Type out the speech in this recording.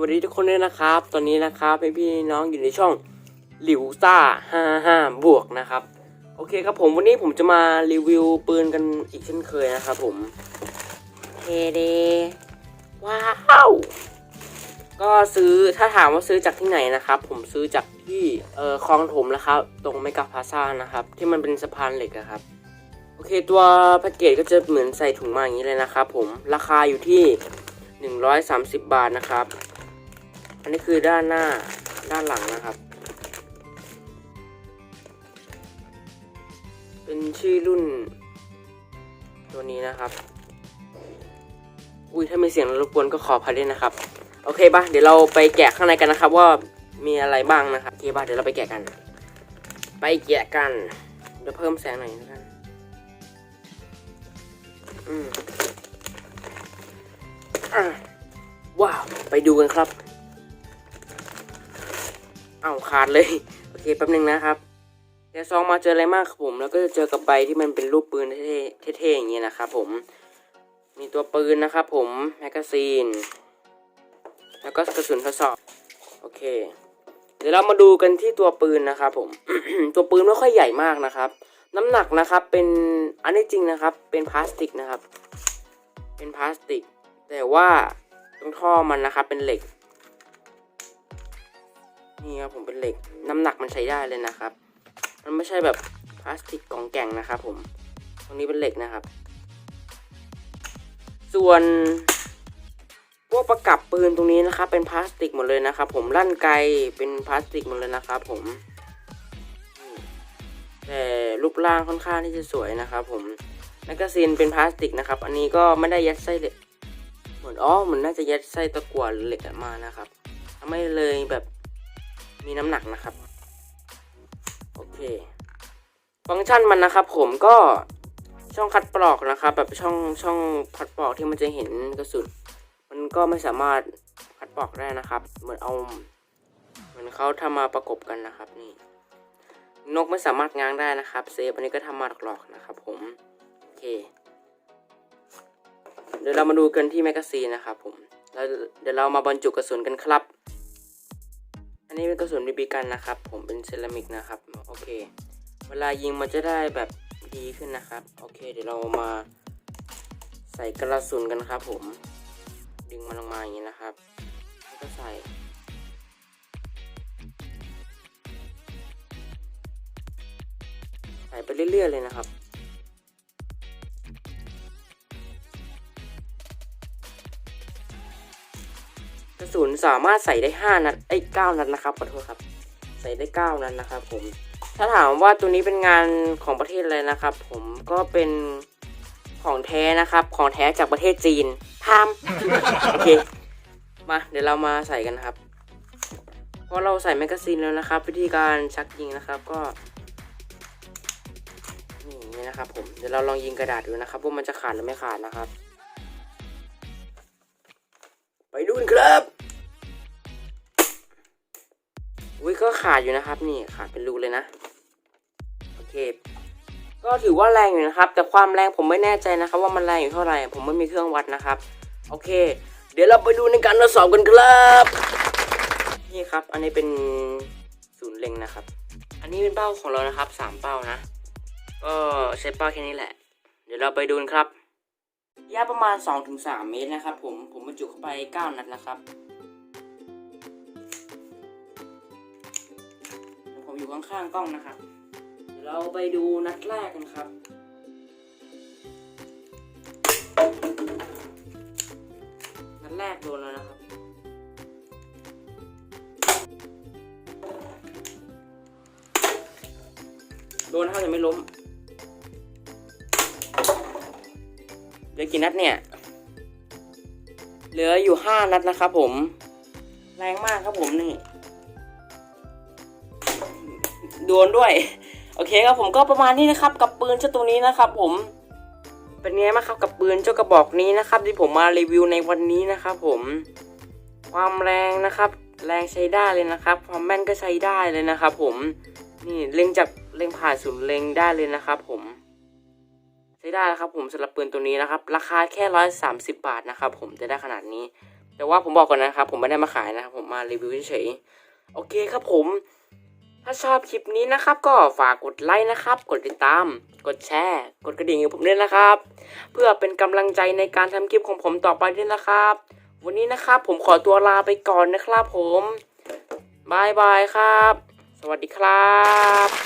วัสดีทุกคนด้วยนะครับ ตอนนี้นะครับพี่พี่ๆน้องอยู่ในช่องหลิวซ่า55บวกนะครับ โอเคครับผมวันนี้ผมจะมารีวิวปืนกันอีกเช่นเคยนะครับผมเฮเดว้าวก็ซื้อถ้าถามว่าซื้อจากที่ไหนนะครับ ผมซื้อจากที่เอ่อคลองถมนะครับ ตรงเมกาพาซ่านะครับ ที่มันเป็นสะพานเหล็กอะครับ โอเคตัวแพ็กเกจก็จะเหมือนใส่ถุงมาอย่างนี้เลยนะครับผมราคาอยู่ที่ 130 บาทนะครับ อันนี้คือด้านหน้าด้านหลังนะครับ เป็นชื่อรุ่น ตัวนี้นะครับ อุ้ยถ้ามีเสียงรบกวนก็ขออภัยด้วยนะครับ โอเคป่ะเดี๋ยวเราไปแกะข้างในกันนะครับ ว่ามีอะไรบ้างนะครับโอเคป่ะเดี๋ยวเราไปแกะกัน ไปแกะกันเดี๋ยวเพิ่มแสงหน่อยนะครับอืมอะว้าว ไปดูกันครับ เอาขาดเลย โอเคแป๊บนึงนะครับเดี๋ยวซองมาเจออะไรมากครับผม แล้วก็จะเจอกับใบที่มันเป็นรูปปืนเท่ๆเท่ๆอย่างเงี้ยนะครับผม มีตัวปืนนะครับผมแมกกาซีน แล้วก็กระสุนทดสอบ โอเค เดี๋ยวเรามาดูกันที่ตัวปืนนะครับผม ตัวปืนไม่ค่อยใหญ่มากนะครับ น้ำหนักนะครับเป็นอันนี้จริงนะครับ เป็นพลาสติกนะครับ เป็นพลาสติก แต่ว่าตรงท่อมันนะครับเป็นเหล็ก นี่ครับผมเป็นเหล็กน้ำหนักมันใช้ได้เลยนะครับ มันไม่ใช่แบบพลาสติกกล่องแก่งนะครับผมตรงนี้เป็นเหล็กนะครับ ส่วนพวกประกับปืนตรงนี้นะครับ เป็นพลาสติกหมดเลยนะครับ ผมลั่นไกเป็นพลาสติกหมดเลยนะครับผมแต่รูปร่างค่อนข้างที่จะสวยนะครับ ผมแมกกาซีนเป็นพลาสติกนะครับ อันนี้ก็ไม่ได้ยัดไส้เหล็กเหมือนอ๋อเหมือนน่าจะยัดไส้ตะกั่วหรือเหล็กมานะครับทำให้เลยแบบ มีน้ำหนักนะครับ โอเค ฟังก์ชันมันนะครับ ผมก็ช่องคัดปลอกนะครับ แบบช่องช่องคัดปลอกที่มันจะเห็นกระสุนมันก็ไม่สามารถคัดปลอกได้นะครับ เหมือนเอา เหมือนเขาทำมาประกบกันนะครับ นี่ นกไม่สามารถง้างได้นะครับ เซฟอันนี้ก็ทำมาหลอกๆนะครับ ผมโอเค เดี๋ยวเรามาดูกันที่แมกกาซีนนะครับ ผมแล้วเดี๋ยวเรามาบรรจุกระสุนกันครับ นี้เป็นกระสุนบีบีกันนะครับ ผมเป็นเซรามิกนะครับ โอเค เวลายิงมันจะได้แบบดีขึ้นนะครับ โอเค เดี๋ยวเรามาใส่กระสุนกันครับ ผม ดึงมันลงมาอย่างนี้นะครับ แล้วก็ใส่ใส่ไปเรื่อยๆเลยนะครับ สุนสามารถใส่ได้5นัดไอ้ย9นัดนะครับขอโทษครับ ใส่ได้9นัดนะครับ ผม ถ้าถามว่าตัวนี้เป็นงานของประเทศอะไรนะครับ ผมก็เป็นของแท้นะครับ ของแท้จากประเทศจีนพามโอเคมาเดี๋ยวเรามาใส่กันนะครับพอเราใส่แมกกาซีนแล้วนะครับ วิธีการชักยิงนะครับก็นี่นะครับผมเดี๋ยวเราลองยิงกระดาษดูนะครับว่ามันจะขาดหรือไม่ขาดนะครับ ก็ขาดอยู่นะครับ นี่ขาดเป็นรูเลยนะ โอเค ก็ถือว่าแรงอยู่นะครับ แต่ความแรงผมไม่แน่ใจนะครับ ว่ามันแรงอยู่เท่าไหร่ ผมไม่มีเครื่องวัดนะครับ โอเค เดี๋ยวเราไปดูในการทดสอบกันครับ นี่ครับ อันนี้เป็นศูนย์เล็งนะครับ อันนี้เป็นเป้าของเรานะครับสามเป้านะ ก็ใช้เป้าแค่นี้แหละ เดี๋ยวเราไปดูนครับยะประมาณ 2-3 เมตรนะครับ ผม ผมบรรจุเข้าไป 9 นัดนะครับ อยู่ข้างๆกล้องนะครับเดี๋ยวเราไปดูนัดแรกกันครับ นัดแรกโดนแล้วนะครับ โดนเท่าจะไม่ล้มเหลือกี่นัดเนี่ย เหลืออยู่ห้านัดนะครับผม แรงมากครับผมนี่ โดนด้วย โอเคครับผมก็ประมาณนี้นะครับกับปืนเจ้าตัวนี้นะครับ ผม เป็นไงบ้างครับกับปืนเจ้ากระบอกนี้นะครับ ที่ผมมารีวิวในวันนี้นะครับ ผม ความแรงนะครับ แรงใช้ได้เลยนะครับ ความแม่นก็ใช้ได้เลยนะครับ ผมนี่เล็งจากเล็งผ่านศูนย์เล็งได้เลยนะครับ ผมใช้ได้แล้วครับผมสำหรับปืนตัวนี้นะครับ ราคาแค่ร้อยสามสิบบาทนะครับ ผมจะได้ขนาดนี้ แต่ว่าผมบอกก่อนนะครับ ผมไม่ได้มาขายนะครับ ผมมารีวิวเฉยโอเคครับผม ถ้าชอบคลิปนี้นะครับ ก็ฝากกดไลค์นะครับ กดติดตาม กดแชร์ กดกระดิ่งให้ผมด้วยนะครับ เพื่อเป็นกำลังใจในการทำคลิปของผมต่อไปด้วยนะครับ วันนี้นะครับผมขอตัวลาไปก่อนนะครับผมบายบายครับ สวัสดีครับ